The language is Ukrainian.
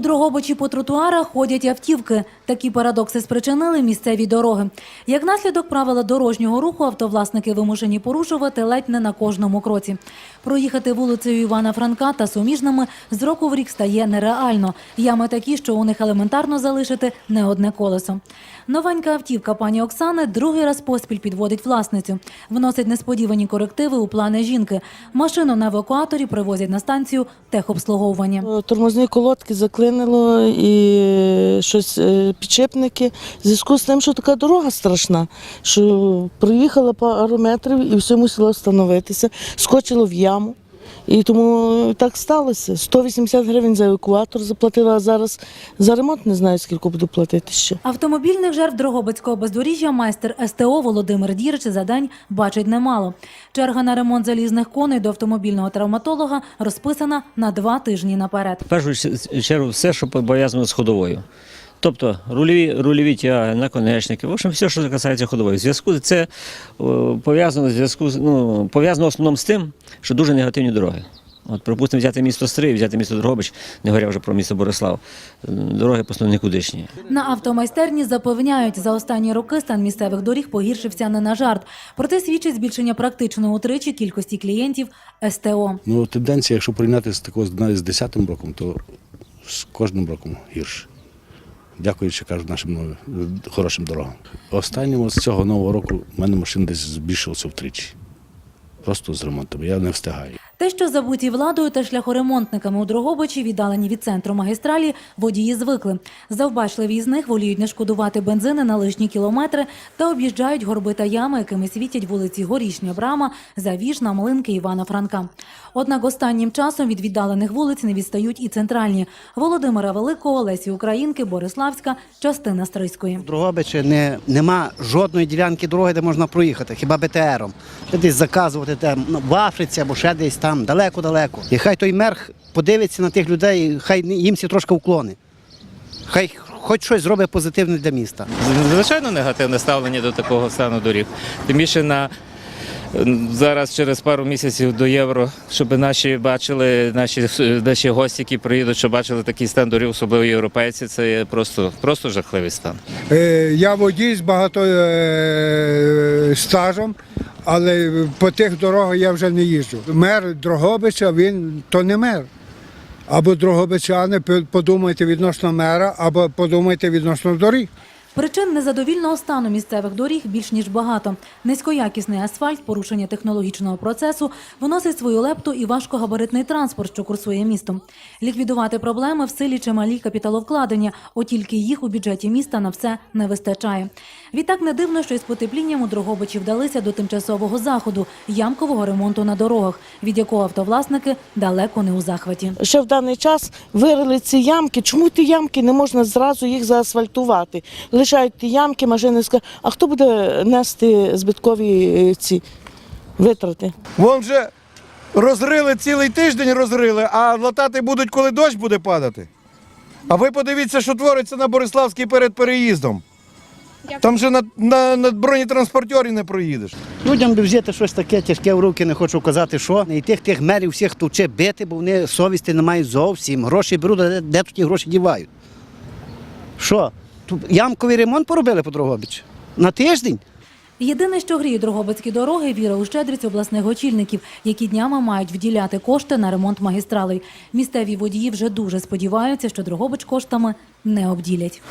У Дрогобичі по тротуарах ходять автівки. Такі парадокси спричинили місцеві дороги. Як наслідок правила дорожнього руху автовласники вимушені порушувати ледь не на кожному кроці. Проїхати вулицею Івана Франка та суміжними з року в рік стає нереально. Ями такі, що у них елементарно залишити не одне колесо. Новенька автівка пані Оксани другий раз поспіль підводить власницю. Вносить несподівані корективи у плани жінки. Машину на евакуаторі привозять на станцію техобслуговування. Тормозні колодки заклинило і щось е, підшипники. В зв'язку з тим, що така дорога страшна, що проїхала пару метрів і все мусило встановитися, скочило в яму. І тому так сталося. 180 гривень за евакуатор заплатила, а зараз за ремонт не знаю, скільки буду платити ще. Автомобільних жертв Дрогобицького бездоріжжя майстер СТО Володимир Дірич за день бачить немало. Черга на ремонт залізних коней до автомобільного травматолога розписана на два тижні наперед. В першу чергу все, що пов'язано з ходовою. Тобто рульові, рульові тяги, наконечники, в общем, все, що касається ходової. Зв'язку це пов'язано зв'язку з- ну, пов'язано в основному з тим, що дуже негативні дороги. От, припустимо, взяти місто Стрий, взяти місто Дрогобич, не говоря вже про місто Борислав. Дороги просто нікудишні. На автомайстерні запевняють, за останні роки стан місцевих доріг погіршився не на жарт. Проте свідчить збільшення практично утричі кількості клієнтів СТО. Ну, тенденція, якщо порівняти з такого з 10-м роком, то з кожним роком гірше. Дякуючи, кажуть, нашим е, хорошим дорогам. Останнього з цього нового року в мене машин десь збільшилося втричі. Просто з ремонтом. Я не встигаю. Те, що забуті владою та шляхоремонтниками у Дрогобичі, віддалені від центру магістралі, водії звикли. Завбачливі з них воліють не шкодувати бензини на лишні кілометри та об'їжджають горби та ями, якими світять вулиці Горішня Брама, Завіжна, Млинки, Івана Франка. Однак останнім часом від віддалених вулиць не відстають і центральні – Володимира Великого, Лесі Українки, Бориславська, частина Стрийської. В Дрогобичі не, нема жодної ділянки дороги, де можна проїхати, хіба БТРом. Де десь заказувати там ну, в Африці або ще десь там, далеко-далеко. І хай той мер подивиться на тих людей, хай їм всі трошки уклони. Хай хоч щось зробить позитивне для міста. Звичайно, негативне ставлення до такого стану доріг. Тим більше на зараз через пару місяців до євро, щоб наші бачили, наші, наші гості, які приїдуть, щоб бачили такий стан доріг, особливо європейці, це є просто, просто жахливий стан. Е, Я водій з багато е, стажем, але по тих дорогах я вже не їжджу. Мер Дрогобича, він то не мер. Або Дрогобичани, подумайте відносно мера, або подумайте відносно доріг. Причин незадовільного стану місцевих доріг більш ніж багато. Низькоякісний асфальт, порушення технологічного процесу вносить свою лепту і важкогабаритний транспорт, що курсує містом. Ліквідувати проблеми в силі чималі капіталовкладення, от тільки їх у бюджеті міста на все не вистачає. Відтак не дивно, що із потеплінням у Дрогобичі вдалися до тимчасового заходу ямкового ремонту на дорогах, від якого автовласники далеко не у захваті. Ще в даний час вирили ці ямки. Чому ті ямки не можна зразу їх заасфальтувати? Лишають ті ямки, машини скажуть, а хто буде нести збиткові е, ці витрати? Вон вже розрили цілий тиждень розрили, а латати будуть, коли дощ буде падати. А ви подивіться, що твориться на Бориславській перед переїздом. Там же на, на, на бронетранспортері не проїдеш. Людям би взяти щось таке тяжке в руки, не хочу казати, що. І тих тих мерів всіх товче бити, бо вони совісті не мають зовсім. Гроші беруть, а де, де тут ті гроші дівають? Що? Тут ямковий ремонт поробили по Дрогобичі? На тиждень? Єдине, що гріє Дрогобицькі дороги, віра у щедрість обласних очільників, які днями мають вділяти кошти на ремонт магістралей. Місцеві водії вже дуже сподіваються, що Дрогобич коштами не обділять.